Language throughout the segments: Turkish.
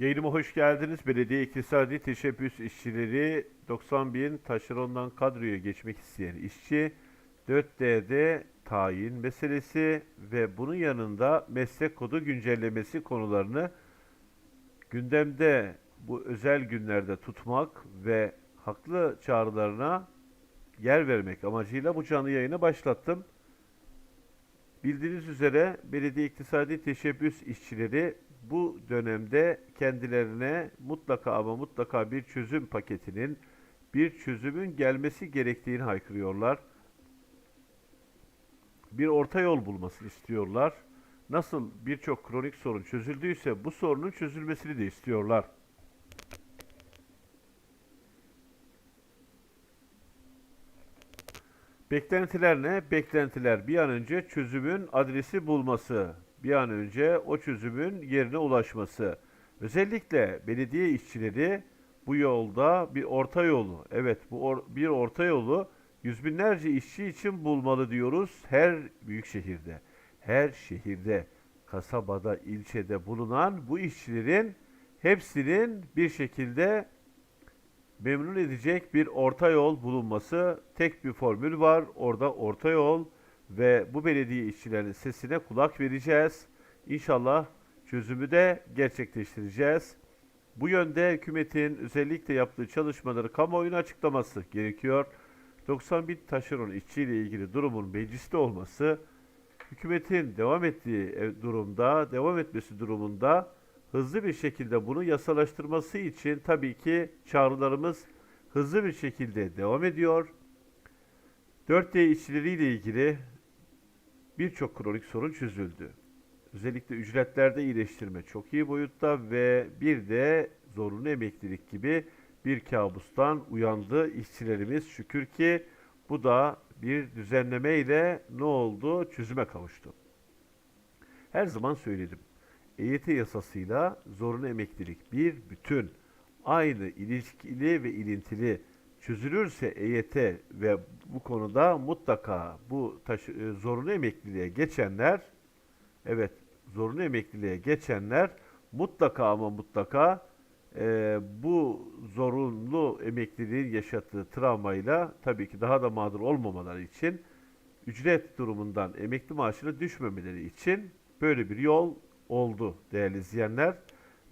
Yayınıma hoş geldiniz. Belediye İktisadi Teşebbüs İşçileri 90 bin taşerondan kadroya geçmek isteyen işçi 4D'de tayin meselesi ve bunun yanında meslek kodu güncellemesi konularını gündemde bu özel günlerde tutmak ve haklı çağrılarına yer vermek amacıyla bu canlı yayını başlattım. Bildiğiniz üzere belediye iktisadi teşebbüs işçileri bu dönemde kendilerine mutlaka ama mutlaka bir çözüm paketinin, bir çözümün gelmesi gerektiğini haykırıyorlar. Bir orta yol bulmasını istiyorlar. Nasıl birçok kronik sorun çözüldüyse bu sorunun çözülmesini de istiyorlar. Beklentiler ne? Beklentiler bir an önce çözümün adresi bulması, bir an önce o çözümün yerine ulaşması. Özellikle belediye işçileri bu yolda bir orta yolu, evet bu or- bir orta yolu yüz binlerce işçi için bulmalı diyoruz her büyük şehirde. Her şehirde, kasabada, ilçede bulunan bu işçilerin hepsinin bir şekilde memnun edecek bir orta yol bulunması tek bir formül var. Orada orta yol ve bu belediye işçilerinin sesine kulak vereceğiz. İnşallah çözümü de gerçekleştireceğiz. Bu yönde hükümetin özellikle yaptığı çalışmaları kamuoyuna açıklaması gerekiyor. 90 bin taşeron işçiyle ilgili durumun mecliste olması, hükümetin devam ettiği e, durumda, devam etmesi durumunda hızlı bir şekilde bunu yasalaştırması için tabii ki çağrılarımız hızlı bir şekilde devam ediyor. 4D işçileriyle ilgili birçok kronik sorun çözüldü. Özellikle ücretlerde iyileştirme çok iyi boyutta ve bir de zorunlu emeklilik gibi bir kabustan uyandı işçilerimiz. Şükür ki bu da bir düzenleme ile ne oldu? Çözüme kavuştu. Her zaman söyledim. EYT yasasıyla zorunlu emeklilik bir bütün aynı ilişkili ve ilintili çözülürse EYT ve bu konuda mutlaka bu taşı, e, zorunlu emekliliğe geçenler evet zorunlu emekliliğe geçenler mutlaka ama mutlaka e, bu zorunlu emekliliğin yaşattığı travmayla tabii ki daha da mağdur olmamaları için ücret durumundan emekli maaşına düşmemeleri için böyle bir yol oldu değerli izleyenler.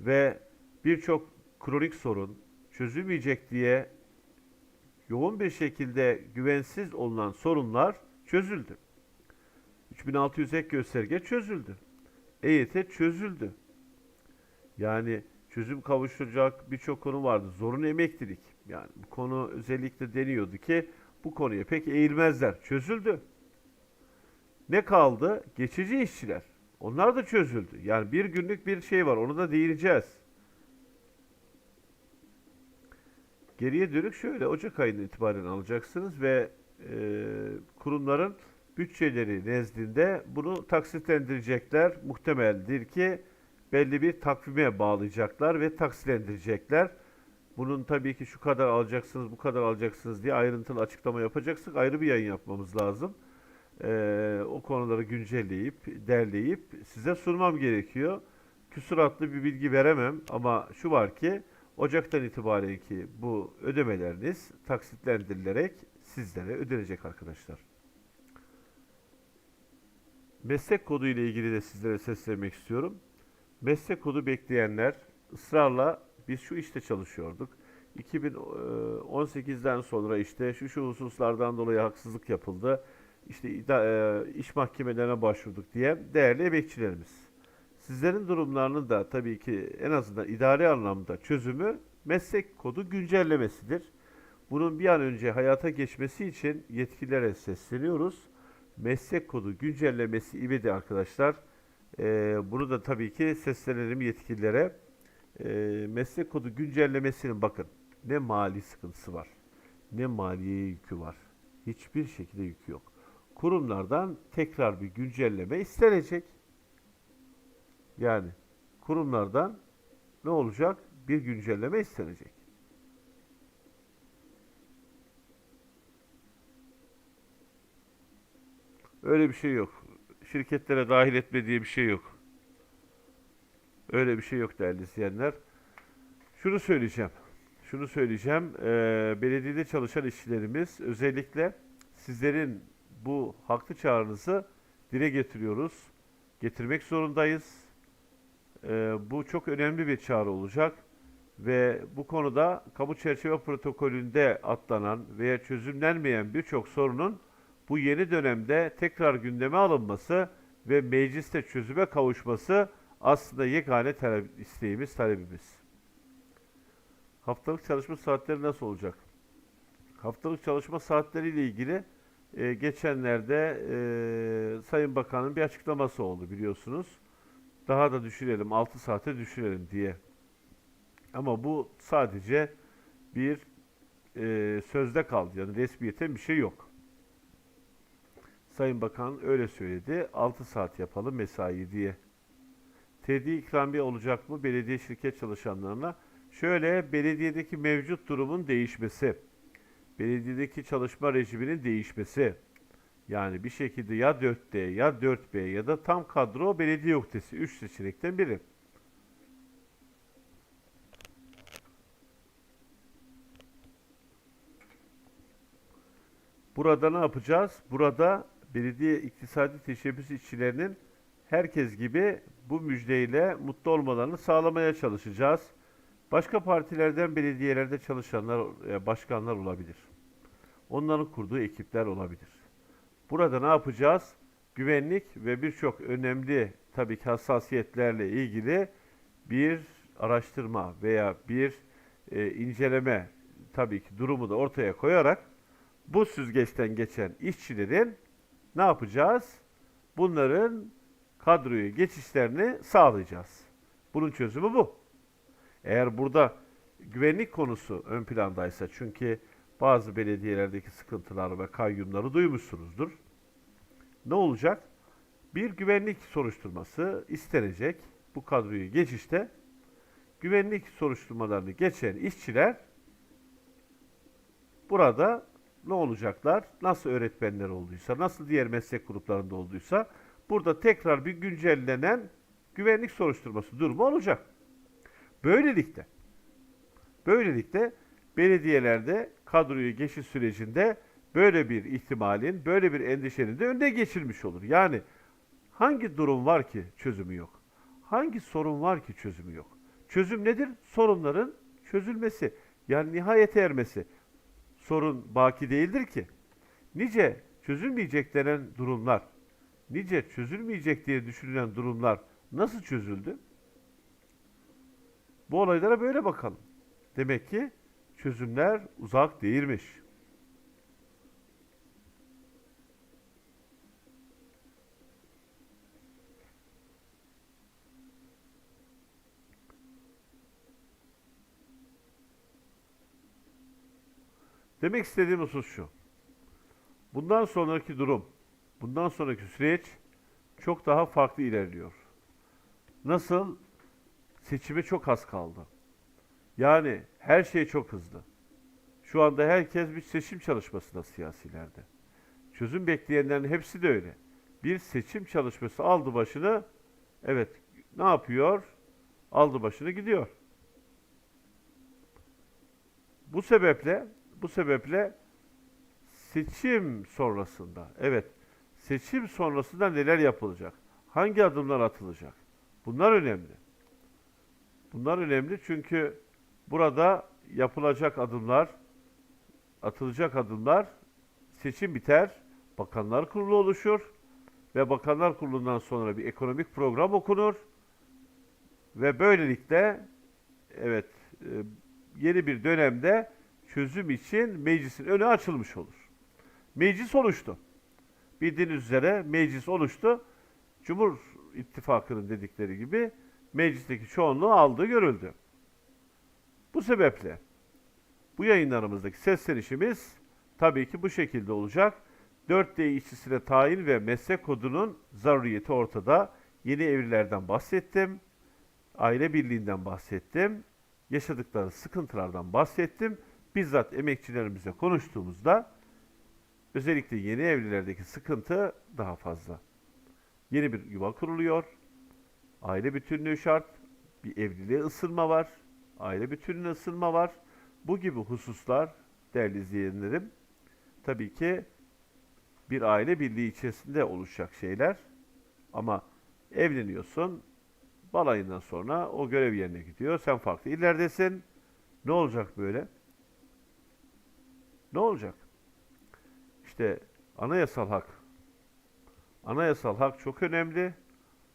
Ve birçok kronik sorun çözülmeyecek diye yoğun bir şekilde güvensiz olunan sorunlar çözüldü. 3600 ek gösterge çözüldü. EYT çözüldü. Yani çözüm kavuşacak birçok konu vardı. Zorunlu emeklilik. Yani bu konu özellikle deniyordu ki bu konuya pek eğilmezler. Çözüldü. Ne kaldı? Geçici işçiler. Onlar da çözüldü. Yani bir günlük bir şey var. Onu da değineceğiz. Geriye dönük şöyle Ocak ayının itibaren alacaksınız ve e, kurumların bütçeleri nezdinde bunu taksitlendirecekler. Muhtemeldir ki belli bir takvime bağlayacaklar ve taksitlendirecekler. Bunun tabii ki şu kadar alacaksınız, bu kadar alacaksınız diye ayrıntılı açıklama yapacaksak ayrı bir yayın yapmamız lazım. Ee, o konuları güncelleyip, derleyip size sunmam gerekiyor. Küsuratlı bir bilgi veremem ama şu var ki Ocak'tan itibaren ki bu ödemeleriniz taksitlendirilerek sizlere ödenecek arkadaşlar. Meslek kodu ile ilgili de sizlere seslenmek istiyorum. Meslek kodu bekleyenler ısrarla biz şu işte çalışıyorduk. 2018'den sonra işte şu şu hususlardan dolayı haksızlık yapıldı. İşte e, iş mahkemelerine başvurduk diye değerli emekçilerimiz. Sizlerin durumlarının da tabii ki en azından idari anlamda çözümü meslek kodu güncellemesidir. Bunun bir an önce hayata geçmesi için yetkililere sesleniyoruz. Meslek kodu güncellemesi ivedi arkadaşlar. Ee, bunu da tabii ki seslenelim yetkililere. Ee, meslek kodu güncellemesinin bakın ne mali sıkıntısı var, ne maliye yükü var. Hiçbir şekilde yükü yok. Kurumlardan tekrar bir güncelleme istenecek. Yani kurumlardan ne olacak? Bir güncelleme istenecek. Öyle bir şey yok. Şirketlere dahil etme diye bir şey yok. Öyle bir şey yok değerli izleyenler. Şunu söyleyeceğim. Şunu söyleyeceğim. Eee, belediyede çalışan işçilerimiz özellikle sizlerin bu haklı çağrınızı dile getiriyoruz. Getirmek zorundayız. Eee, bu çok önemli bir çağrı olacak ve bu konuda kamu çerçeve protokolünde atlanan veya çözümlenmeyen birçok sorunun bu yeni dönemde tekrar gündeme alınması ve mecliste çözüme kavuşması aslında yegane talep, isteğimiz, talebimiz. Haftalık çalışma saatleri nasıl olacak? Haftalık çalışma saatleriyle ilgili e, geçenlerde e, Sayın Bakan'ın bir açıklaması oldu biliyorsunuz. Daha da düşürelim, 6 saate düşürelim diye. Ama bu sadece bir e, sözde kaldı. Yani resmiyeten bir şey yok. Sayın Bakan öyle söyledi. 6 saat yapalım mesai diye. TD ikramiye olacak mı belediye şirket çalışanlarına? Şöyle belediyedeki mevcut durumun değişmesi, belediyedeki çalışma rejiminin değişmesi, yani bir şekilde ya 4D ya 4B ya da tam kadro belediye ötesi 3 seçenekten biri. Burada ne yapacağız? Burada belediye iktisadi teşebbüs işçilerinin herkes gibi bu müjdeyle mutlu olmalarını sağlamaya çalışacağız. Başka partilerden belediyelerde çalışanlar, e, başkanlar olabilir. Onların kurduğu ekipler olabilir. Burada ne yapacağız? Güvenlik ve birçok önemli tabii ki hassasiyetlerle ilgili bir araştırma veya bir e, inceleme tabii ki durumu da ortaya koyarak bu süzgeçten geçen işçilerin ne yapacağız? Bunların kadroya geçişlerini sağlayacağız. Bunun çözümü bu. Eğer burada güvenlik konusu ön plandaysa çünkü bazı belediyelerdeki sıkıntılar ve kayyumları duymuşsunuzdur. Ne olacak? Bir güvenlik soruşturması istenecek bu kadroyu geçişte. Güvenlik soruşturmalarını geçen işçiler burada ne olacaklar? Nasıl öğretmenler olduysa, nasıl diğer meslek gruplarında olduysa burada tekrar bir güncellenen güvenlik soruşturması durumu olacak. Böylelikle böylelikle belediyelerde kadroyu geçiş sürecinde böyle bir ihtimalin, böyle bir endişenin de önüne geçilmiş olur. Yani hangi durum var ki çözümü yok? Hangi sorun var ki çözümü yok? Çözüm nedir? Sorunların çözülmesi. Yani nihayete ermesi. Sorun baki değildir ki. Nice çözülmeyecek denen durumlar, nice çözülmeyecek diye düşünülen durumlar nasıl çözüldü? Bu olaylara böyle bakalım. Demek ki çözümler uzak değilmiş. Demek istediğim husus şu. Bundan sonraki durum, bundan sonraki süreç çok daha farklı ilerliyor. Nasıl? Seçime çok az kaldı. Yani her şey çok hızlı. Şu anda herkes bir seçim çalışmasında siyasilerde. Çözüm bekleyenlerin hepsi de öyle. Bir seçim çalışması aldı başını, evet ne yapıyor? Aldı başını gidiyor. Bu sebeple, bu sebeple seçim sonrasında, evet seçim sonrasında neler yapılacak? Hangi adımlar atılacak? Bunlar önemli. Bunlar önemli çünkü burada yapılacak adımlar, atılacak adımlar seçim biter, bakanlar kurulu oluşur ve bakanlar kurulundan sonra bir ekonomik program okunur ve böylelikle evet e, yeni bir dönemde çözüm için meclisin önü açılmış olur. Meclis oluştu. Bildiğiniz üzere meclis oluştu. Cumhur İttifakı'nın dedikleri gibi meclisteki çoğunluğu aldığı görüldü. Bu sebeple bu yayınlarımızdaki seslenişimiz tabii ki bu şekilde olacak. 4D işçisine tayin ve meslek kodunun zaruriyeti ortada. Yeni evlilerden bahsettim. Aile birliğinden bahsettim. Yaşadıkları sıkıntılardan bahsettim. Bizzat emekçilerimizle konuştuğumuzda özellikle yeni evlilerdeki sıkıntı daha fazla. Yeni bir yuva kuruluyor. Aile bütünlüğü şart. Bir evliliğe ısınma var. Aile bütününe ısınma var. Bu gibi hususlar değerli izleyenlerim tabii ki bir aile birliği içerisinde oluşacak şeyler. Ama evleniyorsun, balayından sonra o görev yerine gidiyor. Sen farklı illerdesin. Ne olacak böyle? Ne olacak? İşte anayasal hak. Anayasal hak çok önemli.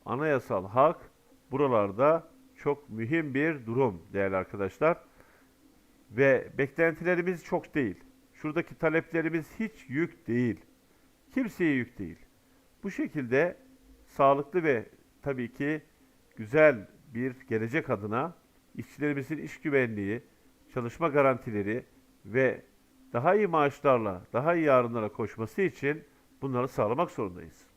Anayasal hak buralarda çok mühim bir durum değerli arkadaşlar. Ve beklentilerimiz çok değil. Şuradaki taleplerimiz hiç yük değil. Kimseye yük değil. Bu şekilde sağlıklı ve tabii ki güzel bir gelecek adına işçilerimizin iş güvenliği, çalışma garantileri ve daha iyi maaşlarla, daha iyi yarınlara koşması için bunları sağlamak zorundayız.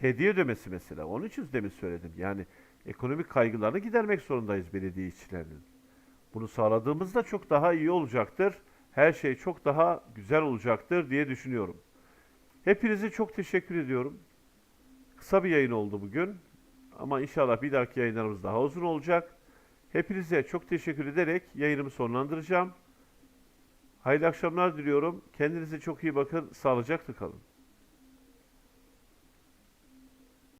Hediye ödemesi mesela. Onun için demin söyledim. Yani ekonomik kaygılarını gidermek zorundayız belediye işçilerinin. Bunu sağladığımızda çok daha iyi olacaktır. Her şey çok daha güzel olacaktır diye düşünüyorum. Hepinize çok teşekkür ediyorum. Kısa bir yayın oldu bugün. Ama inşallah bir dahaki yayınlarımız daha uzun olacak. Hepinize çok teşekkür ederek yayınımı sonlandıracağım. Hayırlı akşamlar diliyorum. Kendinize çok iyi bakın. Sağlıcakla kalın.